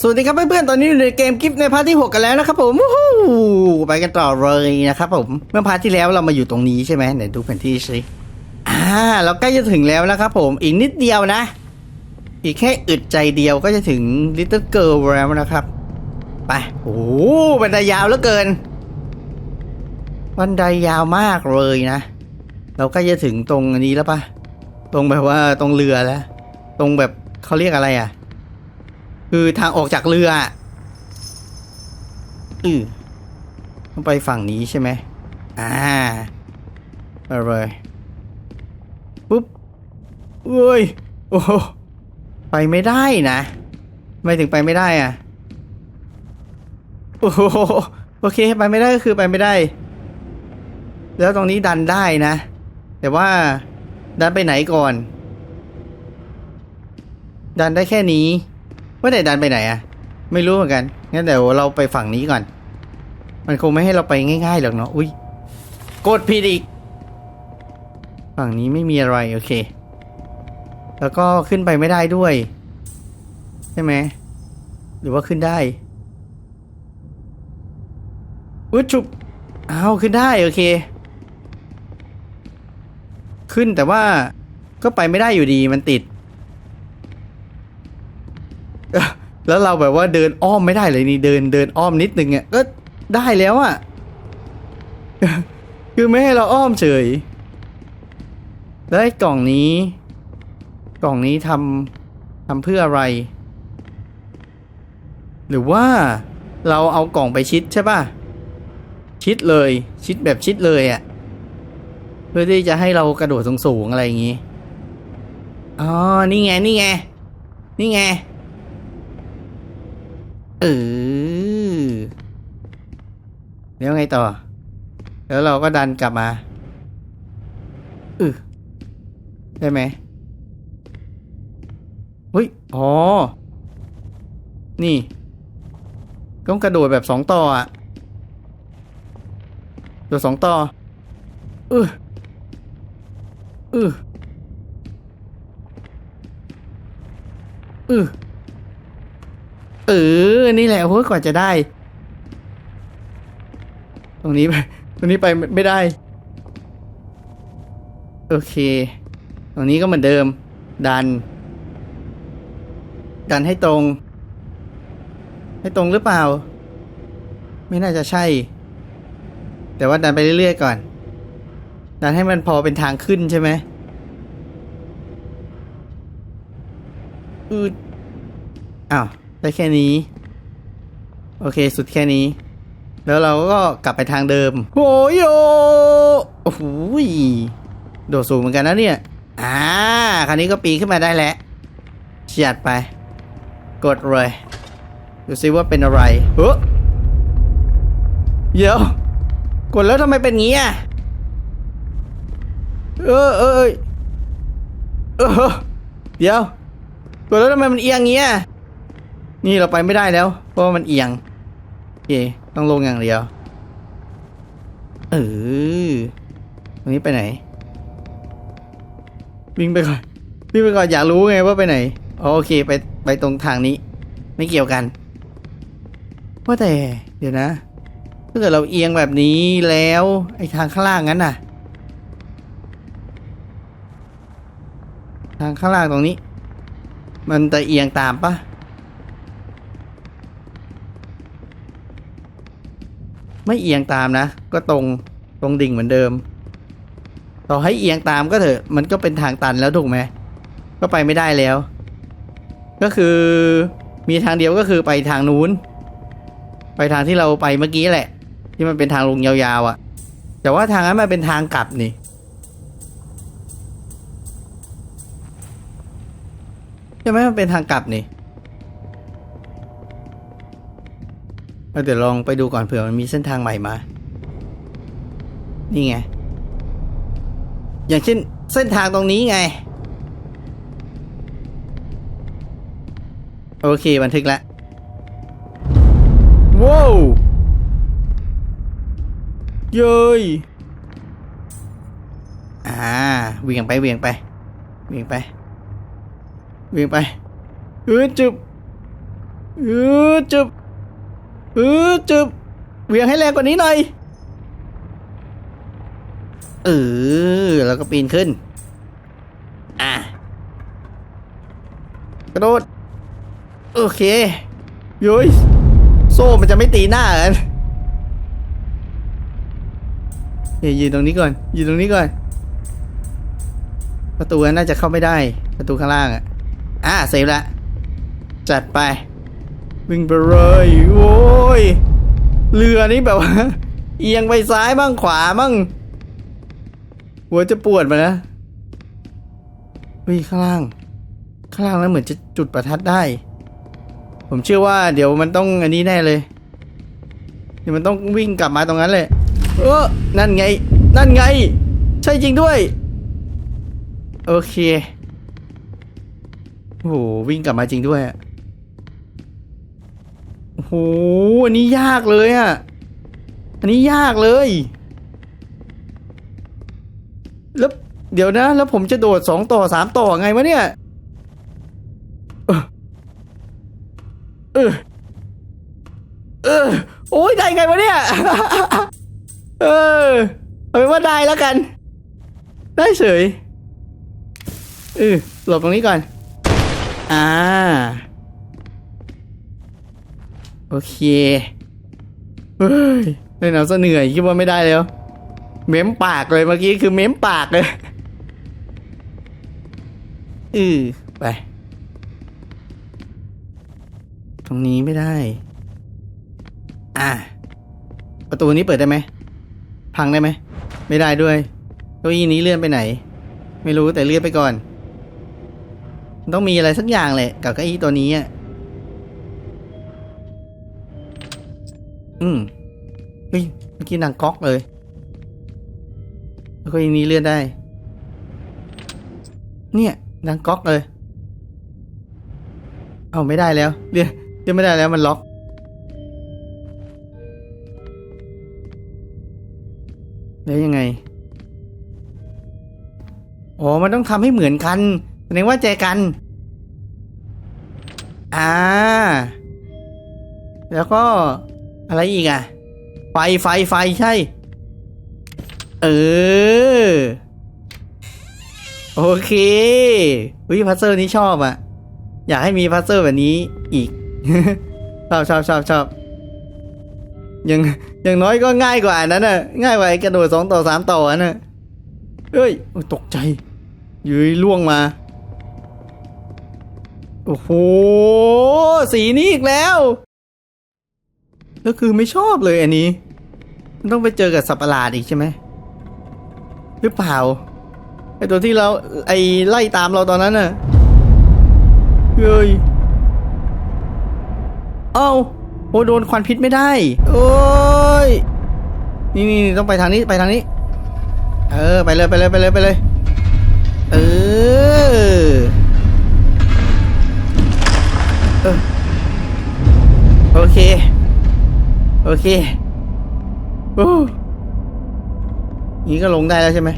สวัสดีครับเพื่อนๆ ตอนนี้อยู่ในเกมกิฟต์ในพาร์ทที่ 6 กันแล้วนะครับผมไปกันต่อเลยนะครับผม เมื่อพาร์ทที่แล้วเรามาอยู่ตรงนี้ใช่ไหมไหนดูแผนที่สิอ่าเราใกล้จะถึงแล้วนะครับผม อีกนิดเดียวนะ อีกแค่อึดใจเดียวก็จะถึง Little Girl แล้วนะครับ ไป โอ้บันไดยาวเหลือเกิน บันไดยาวมากเลยนะ เราใกล้จะถึงตรงอันนี้แล้วปะตรงแบบว่าตรงเรือแล้ว ตรงแบบเขาเรียกอะไรอะ คือทางออกจากเรืออะอือต้องไปฝั่งนี้ใช่ไหมอ่าไปเลยปุ๊บเอ้ย โอ้โหไปไม่ได้นะไม่ถึงไปไม่ได้อะ โอ้โหโอเค ไปไม่ได้ก็คือไปไม่ได้ แล้วตรงนี้ดันได้นะ แต่ว่าดันไปไหนก่อน ดันได้แค่นี้ ว่าแต่ดันไปไหนอะไม่รู้เหมือนกัน งั้นเดี๋ยวเราไปฝั่งนี้ก่อน มันคงไม่ให้เราไปง่ายๆหรอกเนาะ อุ้ยกดผิดอีก ฝั่งนี้ไม่มีอะไรโอเค แล้วก็ขึ้นไปไม่ได้ด้วย ใช่ไหม หรือว่าขึ้นได้อุ้ยจุบอ้าวขึ้นได้โอเค ขึ้นแต่ว่าก็ไปไม่ได้อยู่ดีมันติด แล้วเราแบบว่าเดินอ้อมไม่ได้เลยนี่เดินเดินอ้อมนิดนึงอะก็ได้แล้วอะคือไม่ให้เราอ้อมเฉย แล้วไอ้กล่องนี้ กล่องนี้ทำทำเพื่ออะไร หรือว่าเราเอากล่องไปชิดใช่ป่ะ ชิดเลย ชิดแบบชิดเลยอะ เพื่อที่จะให้เรากระโดดสูงๆอะไรอย่างงี้ อ๋อ นี่ไง นี่ไง นี่ไง เออแล้วไงต่อ แล้วเราก็ดันกลับมาอือได้ไหมเฮ้ยอ๋อ นี่ ต้องกระโดดแบบสองต่ออะโดดสองต่อเออเออเออ เออ นี่แหละโอ้ยกว่าจะได้ ตรงนี้ไป ตรงนี้ไปไม่ได้ โอเค ตรงนี้ก็เหมือนเดิม ดัน ดันให้ตรง ให้ตรงหรือเปล่า ไม่น่าจะใช่ แต่ว่าดันไปเรื่อยๆก่อน ดันให้มันพอเป็นทางขึ้นใช่ไหมอืดอ้าว ได้แค่นี้ โอเค สุดแค่นี้ แล้วเราก็กลับไปทางเดิม โอ้ยโยโอ้โหยโดดสูงเหมือนกันนะเนี่ย อ่า คราวนี้ก็ปีนขึ้นมาได้แล้วเฉียดไป กดเลย ดูซิว่าเป็นอะไรเฮ้ยเดี๋ยว กดแล้วทำไมเป็นงี้อะเออเออเออเออเดี๋ยว กดแล้วทำไมมันเอียงงี้อะ นี่เราไปไม่ได้แล้ว เพราะว่ามันเอียงโอเคต้องลงอย่างเดียวเออตรงนี้ไปไหน วิ่งไปก่อนวิ่งไปก่อนอยากรู้ไงว่าไปไหนโอเคไปไปตรงทางนี้ ไม่เกี่ยวกันว่าแต่เดี๋ยวนะถ้าเกิดเราเอียงแบบนี้แล้วไอ้ทางข้างล่างนั้นน่ะ ทางข้างล่างตรงนี้ มันจะเอียงตามปะ ไม่เอียงตามนะ ก็ตรงตรงดิ่งเหมือนเดิม ต่อให้เอียงตามก็เถอะมันก็เป็นทางตันแล้วถูกไหมก็ไปไม่ได้แล้ว ก็คือมีทางเดียวก็คือไปทางนู้น ไปทางที่เราไปเมื่อกี้แหละ ที่มันเป็นทางลงยาวๆอะ่ะ แต่ว่าทางนั้นมันเป็นทางกลับนี่ใช่ไหมมันเป็นทางกลับนี่ เอาเดี๋ยวลองไปดูก่อนเผื่อมันมีเส้นทางใหม่มา นี่ไง อย่างเช่นเส้นทางตรงนี้ไง โอเค บันทึกแล้วว้าวเย้ยอ่าเวียงไปเวียงไปเวียงไปเวียงไปเออจุบเออจึบ เออจึบเวียงให้แรงกว่านี้หน่อย เออ แล้วก็ปีนขึ้น อะ กระโดด โอเคยุ้ยโซ่มันจะไม่ตีหน้ากันเดี๋ยยืนตรงนี้ก่อน ยืนตรงนี้ก่อน ประตูนั้นน่าจะเข้าไม่ได้ ประตูข้างล่างอะอะเซฟละ จัดไป วิ่งไปเลยโอ้ยเรือนี้แบบว่าเอียงไปซ้ายบ้างขวาบ้างหัวจะปวดมานะเฮ้ยข้างล่าง ข้างล่างนั้นเหมือนจะจุดประทัดได้ ผมเชื่อว่าเดี๋ยวมันต้องอันนี้แน่เลย เดี๋ยวมันต้องวิ่งกลับมาตรงนั้นเลยเออนั่นไง นั่นไง ใช่จริงด้วย โอเคโอ้โหวิ่งกลับมาจริงด้วยอะ โอ้โหอันนี้ยากเลยอะอันนี้ยากเลย แล้วเดี๋ยวนะ แล้วผมจะโดดสองต่อสามต่อไงวะเนี่ยเออเออเออโอ้ยได้ไงวะเนี่ย เออเอาเป็นว่าได้แล้วกัน ได้เฉยเออหลบตรงนี้ก่อน อ่า โอเคเฮ้ยเล่นเอาซะเหนื่อยคิดว่าไม่ได้แล้ว เม้มปากเลยเมื่อกี้คือเม้มปากเลยอือไป ตรงนี้ไม่ได้ อะประตูนี้เปิดได้ไหม พังได้ไหม ไม่ได้ด้วยเก้าอี้นี้เลื่อนไปไหน ไม่รู้แต่เลื่อนไปก่อน ต้องมีอะไรสักอย่างแหละกับเก้าอี้ตัวนี้อะ อืมเฮ้ยเมื่อกี้นางก๊อกเลย แล้วก็อีนี้เลื่อนได้ เนี่ยนางก๊อกเลย เอาไม่ได้แล้วเลื่อนเลื่อนไม่ได้แล้วมันล็อก แล้วยังไง อ๋อ มันต้องทำให้เหมือนกันแสดงว่าใจกัน อ่า แล้วก็ อะไรอีกอะ ไฟไฟไฟใช่ เออ โอเควิพัซเซอร์นี้ชอบอะ อยากให้มีพัซเซอร์แบบนี้อีก ชอบชอบชอบชอบยังยังน้อยก็ง่ายกว่านั้นน่ะ ง่ายกว่าไอ้กระโดดสองต่อสามต่ออันน่ะเอ้ยโอ้ยตกใจยืยล่วงมา โอ้โห สีนี้อีกแล้ว ก็คือไม่ชอบเลยอันนี้ มันต้องไปเจอกับสัตว์ประหลาดอีกใช่ไหมหรือเปล่าไอตัวที่เราไอไล่ตามเราตอนนั้นน่ะเฮ้ยเอ้าโอ้โดนควันพิษไม่ได้ โอ้ยนี่นี่นี่ต้องไปทางนี้ไปทางนี้ เออไปเลยไปเลยไปเลยไปเลย เออเออโอเค โอเคโอ้นี้ก็ลงได้แล้วใช่ไหม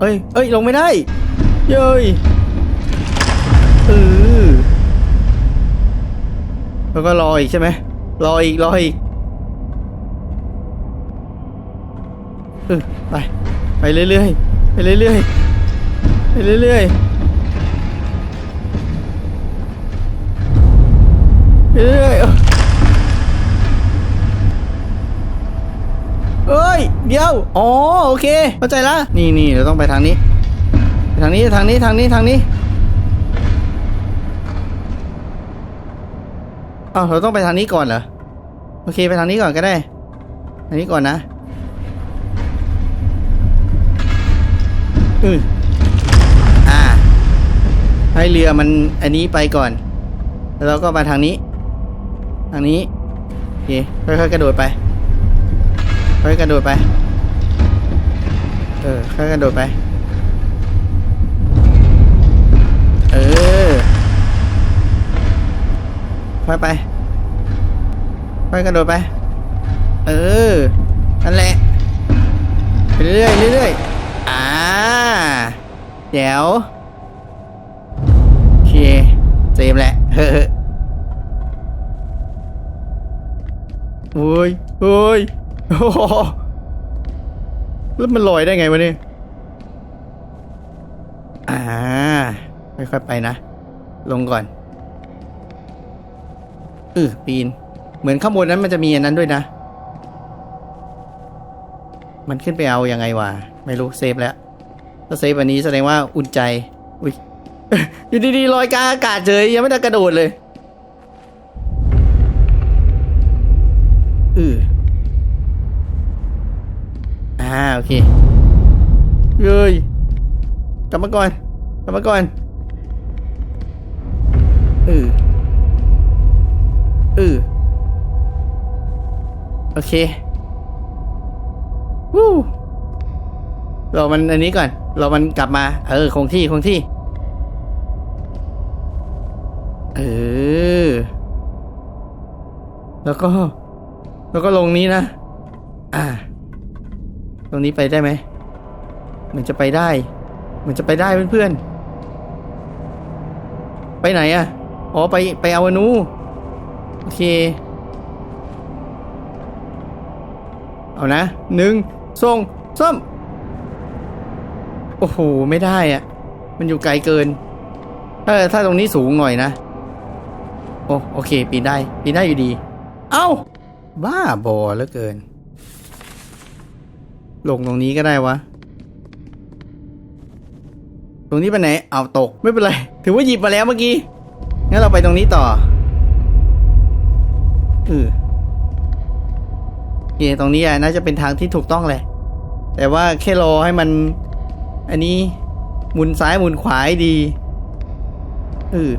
เอ้ยเอ้ย ลงไม่ได้ เย้ยเออแล้วก็รออีกใช่ไหมรออีก รออีกเออไป ไปเรื่อยๆ ไปเรื่อยๆ ไปเรื่อยๆ อ๋อโอเค เข้าใจละนี่นี่เราต้องไปทางนี้ไปทางนี้ทางนี้ทางนี้ทางนี้อ้าวเราต้องไปทางนี้ก่อนเหรอ โอเคไปทางนี้ก่อนก็ได้ ทางนี้ก่อนนะอืออ่า ให้เรือมันอันนี้ไปก่อน แล้วเราก็มาทางนี้ ทางนี้โอเคค่อยๆกระโดดไปค่อยๆกระโดดไป เออค่อยกระโดดไป เออ ค่อยไป ค่อยกระโดดไป เออ นั่นแหละ ไปเรื่อยเรื่อยอ่าเดี๋ยวโอเคเซมแหละ เฮ้อโอ้ยโอ้ยโอ้ แล้วมันลอยได้ไงวะเนี่ยอ่า ค่อยๆไปนะ ลงก่อนเออปีน เหมือนข้างบนนั้นมันจะมีอันนั้นด้วยนะ มันขึ้นไปเอาอยัางไงวะ ไม่รู้เซฟแล้ว ถ้าเซฟอันนี้แสดงว่าอุ่นใจ อุ้ยอยู่ดีๆลอยกลางอากาศเฉยยังไม่ได้กระโดดเลย อ่าโอเคเย้ยกลับมาก่อนกลับมาก่อนอืออือโอเควู้เรามันอันนี้ก่อน เรามันกลับมา เออ คงที่ คงที่ เออ แล้วก็ แล้วก็ลงนี้นะ อ่า ตรงนี้ไปได้ไหมเหมันจะไปได้เหมันจะไปได้เพื่อนๆ ไปไหนอะอ๋อไปไปเอาอนูโอเค เอานะหนึ่งส่งส้มโอ้โหไม่ได้อะ มันอยู่ไกลเกิน ถ้าถ้าตรงนี้สูงหน่อยนะ โอ้โอเค ปีนได้ ปีนได้อยู่ดี เอ้า บ้าบอเหลือเกิน ลงตรงนี้ก็ได้วะ ตรงนี้ไปไหนเอาตกไม่เป็นไร ถือว่าหยิบมาแล้วเมื่อกี้ งั้นเราไปตรงนี้ต่อเออเคตรงนี้อะน่าจะเป็นทางที่ถูกต้องแหละ แต่ว่าแค่รอให้มัน อันนี้หมุนซ้ายหมุนขวาดีเออ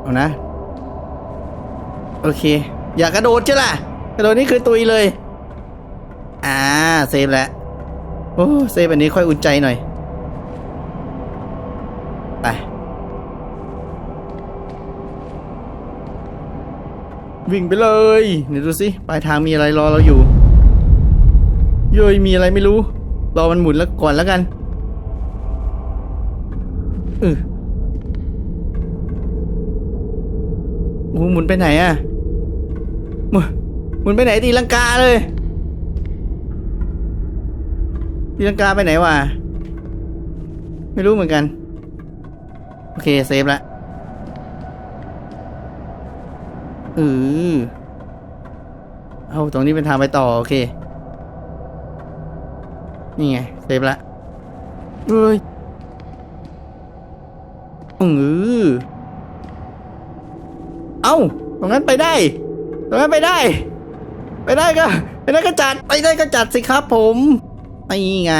เอานะ โอเค อย่ากระโดดใช่ล่ะ กระโดดนี่คือตุยเลย อ่าเซฟแล้วโอ้เซฟอันนี้ค่อยอุ่นใจหน่อย ไป วิ่งไปเลยเดี๋ยวดูสิปลายทางมีอะไรรอเราอยู่เย้ยมีอะไรไม่รู้รอมันหมุนแล้วก่อนแล้วกันเออโอ้หมุนไปไหนอะหมุนห มุนไปไหนตีลังกาเลยตีลังกาไปไหนวะไม่รู้เหมือนกัน โอเคเซฟละเออเอาตรงนี้เป็นทางไปต่อ โอเค นี่ไงเซฟละเฮ้ยอือเอ้าตรงนั้นไปได้ ตรงนั้นไปได้ ไปได้ก็ไปได้ก็จัดไปได้ก็จัดสิครับผมนี่ไง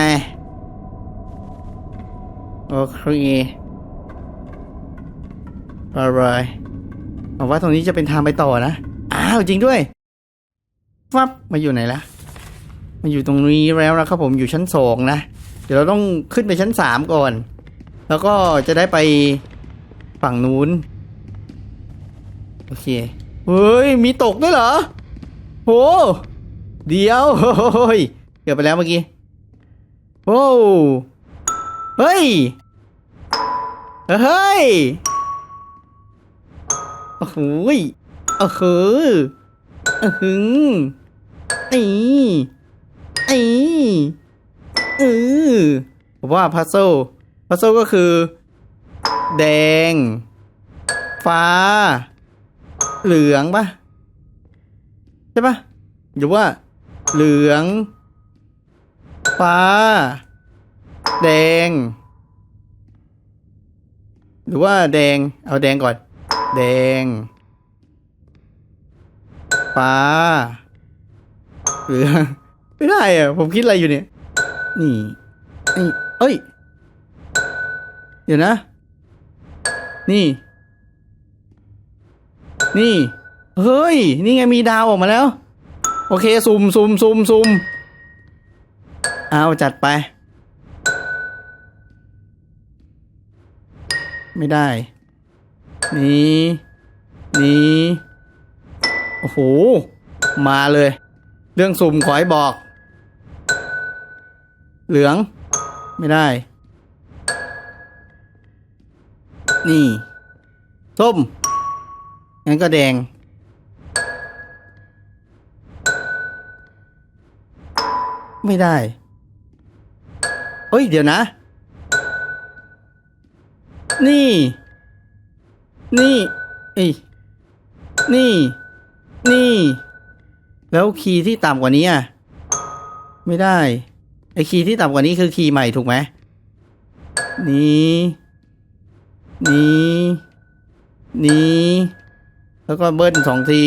โอเคอะไรบอกว่าตรงนี้จะเป็นทางไปต่อนะ อ้าวจริงด้วยฟับมาอยู่ไหนละมาอยู่ตรงนี้แล้วนะครับผมอยู่ชั้นสองนะ เดี๋ยวเราต้องขึ้นไปชั้นสามก่อน แล้วก็จะได้ไปฝั่งนู้น โอเค เฮ้ย มีตกด้วยเหรอ โห เดียวโฮ้ยเกือบไปแล้วเมื่อกี้โอ้เฮ้ย เฮ้ย โอ้โหโอ้โหเออหือนี่นี่เออผมว่าพัซโซพัซโซก็คือ แดง ฟ้า เหลืองปะ ช่ปะหรือว่า เหลือง ฟ้า แดง หรือว่าแดง เอาแดงก่อน แดง ฟ้า เหลือง ไม่ได้อะผมคิดอะไรอยู่เนี่ย นี่นี่เอ้ย เดี๋ยวนะ นี่ นี่ เฮ้ย นี่ไงมีดาวออกมาแล้ว โอเคซุ่มซุ่มซุ่มซุ่มเอาจัดไป ไม่ได้ นี่นี่โอ้โห มาเลย เรื่องสุ่มขอให้บอก เหลือง ไม่ได้ นี่ ส้มงั้นก็แดง ไม่ได้ เอ้ย เดี๋ยวนะ นี่ นี่เอ้ยนี่ นี่ แล้วคีย์ที่ต่ำกว่านี้อะ ไม่ได้ ไอคีย์ที่ต่ำกว่านี้คือคีย์ใหม่ถูกไหม นี่นี่นี่แล้วก็เบิ้ลสองที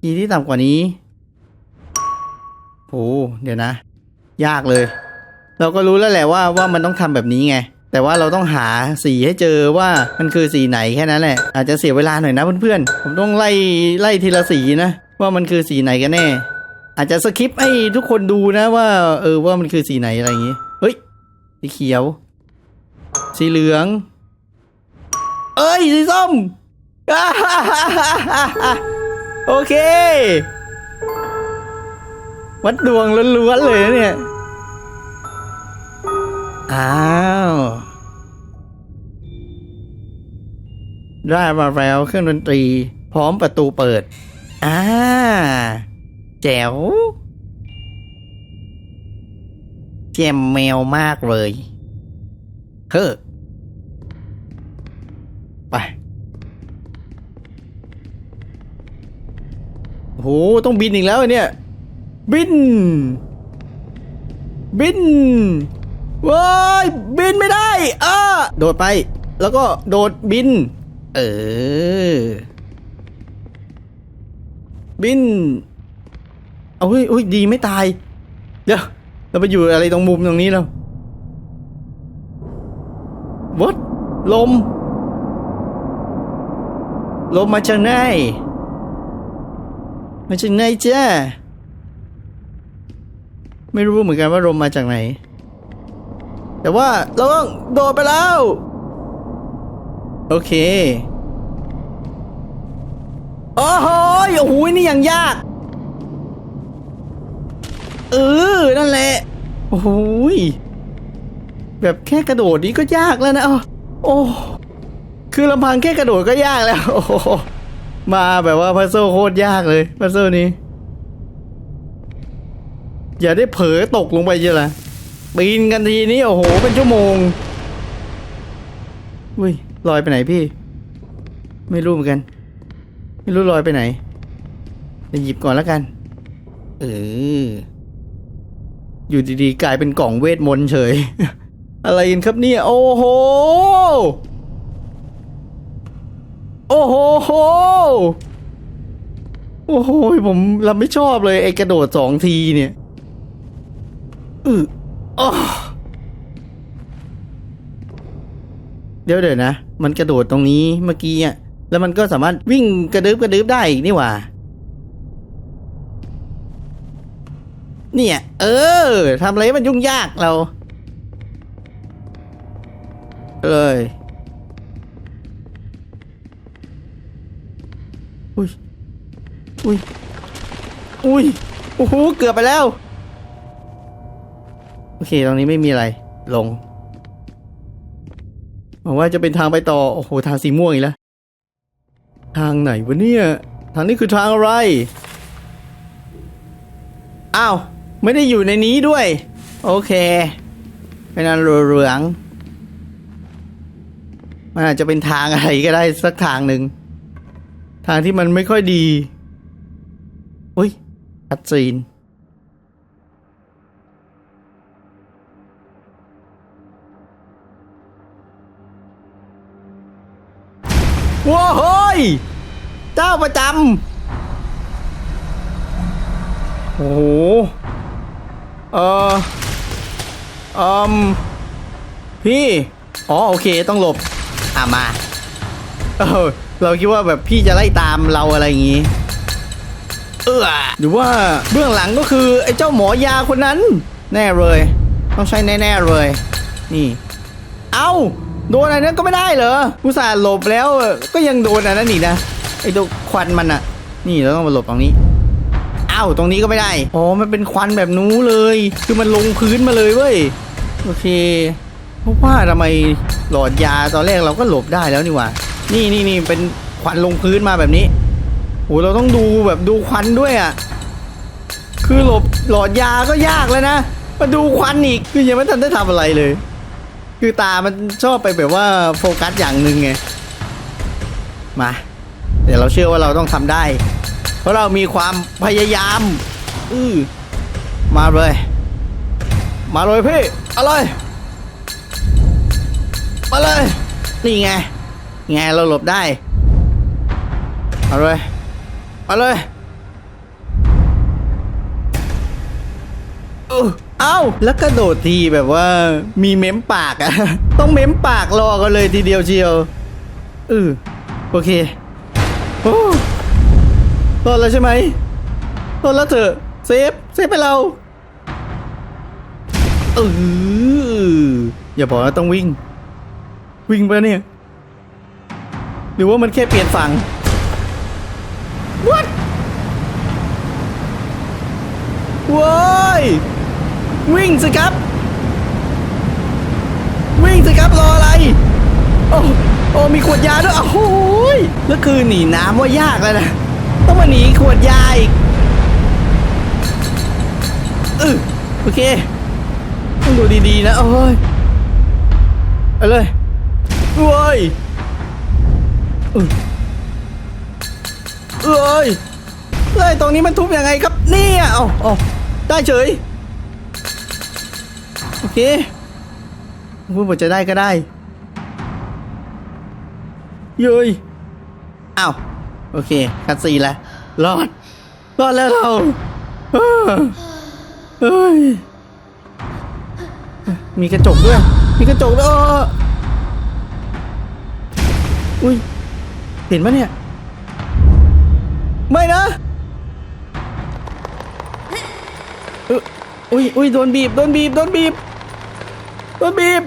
คีย์ที่ต่ำกว่านี้ โหเดี๋ยวนะ ยากเลย เราก็รู้แล้วแหละว่าว่ามันต้องทำแบบนี้ไง แต่ว่าเราต้องหาสีให้เจอว่ามันคือสีไหนแค่นั้นแหละ อาจจะเสียเวลาหน่อยนะเพื่อนๆ ผมต้องไล่ไล่ทีละสีนะ ว่ามันคือสีไหนกันแน่ อาจจะสคริปให้ทุกคนดูนะว่า เออว่ามันคือสีไหนอะไรอย่างงี้เฮ้ยสีเขียว สีเหลือง เอ้ยสีส้มโอเค วัดดวงล้วนๆเลยนะเนี่ย อ้าว ได้มาแล้วเครื่องดนตรี พร้อมประตูเปิด อ่า แจ๋วเจมแมวมากเลย เฮ้อไปโอ้โหต้องบินอีกแล้วเนี่ย บิน บินว้ายบินไม่ได้เออโดดไป แล้วก็โดดบิน เออ บินเอาเฮ้ยอุ้ยดีไม่ตาย เดี๋ยวเราไปอยู่อะไรตรงมุมตรงนี้แล้ววัดลม ลมมาจากไหนมาจากไหนจ้า ไม่รู้เหมือนกันว่าลมมาจากไหน แต่ว่าเราต้องโดดไปแล้ว โอเคโอ้โหโอ้โหนี่ยังยากเออนั่นแหละโอ้โหแบบแค่กระโดดนี้ก็ยากแล้วนะอ้อโอ้คือลำพังแค่กระโดดก็ยากแล้ว มาแบบว่าพัซเซิลโคตรยากเลยพัซเซิลนี้ อย่าได้เผลอตกลงไปเยอะละปีนกันทีนี้โอ้โหเป็นชั่วโมงอุ้ยลอยไปไหนพี่ ไม่รู้เหมือนกัน ไม่รู้ลอยไปไหนจะหยิบก่อนแล้วกัน เออ อยู่ดีๆ กลายเป็นกล่องเวทมนต์เฉย อะไรกันครับเนี่ย โอ้โห โอ้โห โอ้โห ผมรับไม่ชอบเลย ไอ้กระโดดสองทีเนี่ย อือออเดี๋ยวเดี๋ยวนะ มันกระโดดตรงนี้เมื่อกี้อะ แล้วมันก็สามารถวิ่งกระดึบกระดึบได้อีกนี่หว่า เนี่ย เออทำอะไรมันยุ่งยากเราเลยอุ้ย อุ้ย อุ้ย โอ้โห เกือบไปแล้ว เค ตรงนี้ไม่มีอะไร ลงหวังว่าจะเป็นทางไปต่อ โอ้โห ทางสีม่วงอีกแล้ว ทางไหนวะเนี่ย ทางนี้คือทางอะไร อ้าว ไม่ได้อยู่ในนี้ด้วย โอเค เป็นอันเหลืองมันอาจจะเป็นทางอะไรก็ได้สักทางหนึ่ง ทางที่มันไม่ค่อยดี อุ้ยคัดซีน ว้าเฮ้ยเจ้าประจำโอ้โหเออเอืมพี่ อ๋อโอเคต้องหลบ อะมาเออเราคิดว่าแบบพี่จะไล่ตามเราอะไรอย่างงี้ เออหรือว่าเบื้องหลังก็คือไอ้เจ้าหมอยาคนนั้น แน่เลย ต้องใช้แน่ๆเลย นี่ เอ้า โดนอะไรนั้นก็ไม่ได้เหรออุตส่าห์หลบแล้วก็ยังโดนอันนั้นอีกนะไอ้ตัวควันมันอะนี่เราต้องมาหลบตรงนี้อ้าวตรงนี้ก็ไม่ได้อ๋อมันเป็นควันแบบนู้เลย คือมันลงพื้นมาเลยเว้ยโอเคเพราะว่าทำไมหลอดยาตอนแรกเราก็หลบได้แล้วนี่หว่านี่นี่นี่เป็นควันลงพื้นมาแบบนี้โหเราต้องดูแบบดูควันด้วยอะคือหลบหลอดยาก็ยากแล้วนะมาดูควันอีกคือยังไม่ทันได้ทำอะไรเลย คือตามันชอบไปแบบว่าโฟกัสอย่างหนึ่งไง มา เดี๋ยวเราเชื่อว่าเราต้องทำได้ เพราะเรามีความพยายาม อือมาเลย มาเลยพี่อาเลยมาเลย นี่ไง ไงเราหลบได้เอาเลย มาเลย เอ้า แล้วกระโดดทีแบบว่ามีเม้มปากอะต้องเม้มปากรอกันเลยทีเดียวเชียวเออโอเคโอ้รอดแล้วใช่ไหมรอดแล้วเถอะเซฟเซฟไปเราเอออย่าบอกว่าต้องวิ่ง วิ่งไปเนี่ย หรือว่ามันแค่เปลี่ยนฝั่ง What ว้าย วิ่งสิครับ วิ่งสิครับรออะไร โอ้โอ้มีขวดยาด้วยโอ้โหยแล้วคือหนีน้ำว่ายากแล้วนะ ต้องมาหนีขวดยาอีกเออโอเคต้องดูดีๆนะโอ้ยเอาเลยโอ้ยเออเอ้ยเอ้ยตรงนี้มันทุบยังไงครับเนี่ยเอาเอาได้เฉย โอเคพูดว่าจะได้ก็ได้เย้ยอ้าว โอเคคัดซีแล้วรอด รอดแล้วเราเอ้อเฮ้ย มีกระจกด้วย มีกระจกด้วยอุ้ย เห็นปะเนี่ย ไม่นะเอยอุ้ยอุ้ยโดนบีบ โดนบีบ โดนบีบ นบีบ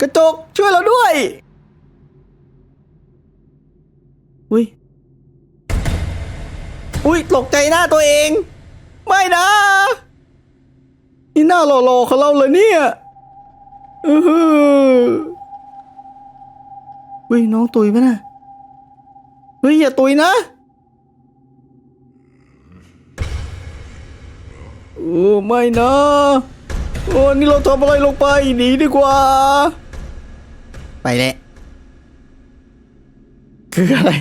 กระจกช่วยเราด้วย อุ้ย อุ้ยตกใจหน้าตัวเอง ไม่นะ นี่หน้าหล่อๆของเราเลยเนี่ยเอออุ้ยน้องตุยปะนะเฮ้ยอย่าตุยนะโอ้ไม่นะ โอ้นี่เราทำอะไรลงไปหนีดีกว่า ไปแหละคืออะไร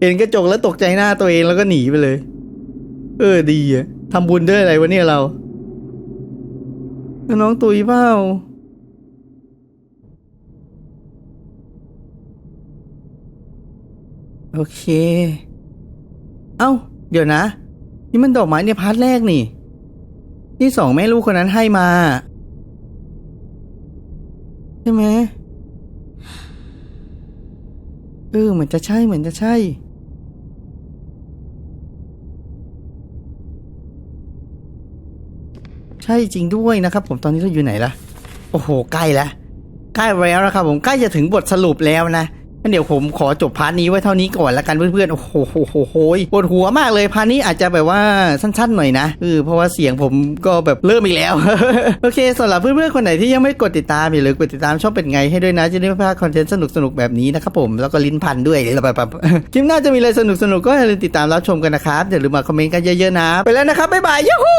เห็นกระจกแล้วตกใจหน้าตัวเองแล้วก็หนีไปเลย เออดีอะทำบุญด้วยอะไรวะเนี่ยเรา น้องตุยเปล่าโอเค เอ้า เดี๋ยวนะ นี่มันดอกไม้ในพาร์ทแรกนี่ ที่สองแม่ลูกคนนั้นให้มา ใช่ไหมเออเหมือนจะใช่เหมือนจะใช่ ใช่จริงด้วยนะครับ ผมตอนนี้เราอยู่ไหนล่ะ โอ้โห ใกล้แล้วใกล้แล้วนะครับผมใกล้จะถึงบทสรุปแล้วนะ งั้นเดี๋ยวผมขอจบพาร์ทนี้ไว้เท่านี้ก่อนละกันเพื่อนๆ โอ้โหโหโหโหยปวดหัวมากเลยพาร์ทนี้อาจจะแบบว่าสั้นๆหน่อยนะเออเพราะว่าเสียงผมก็แบบเริ่มอีกแล้ว โอเคสำหรับเพื่อนๆคนไหนที่ยังไม่กดติดตามอย่าลืมกดติดตามช่องเป็นไงให้ด้วยนะจะได้ไม่พลาดคอนเทนต์สนุกๆแบบนี้นะครับผมแล้วก็ลิ้นพันด้วยแบบคลิปหน้าจะมีอะไรสนุกๆก็อย่าลืมติดตามรับชมกันนะครับอย่าลืมมาคอมเมนต์กันเยอะๆนะ ไปแล้วนะครับบ๊ายบายยูฮู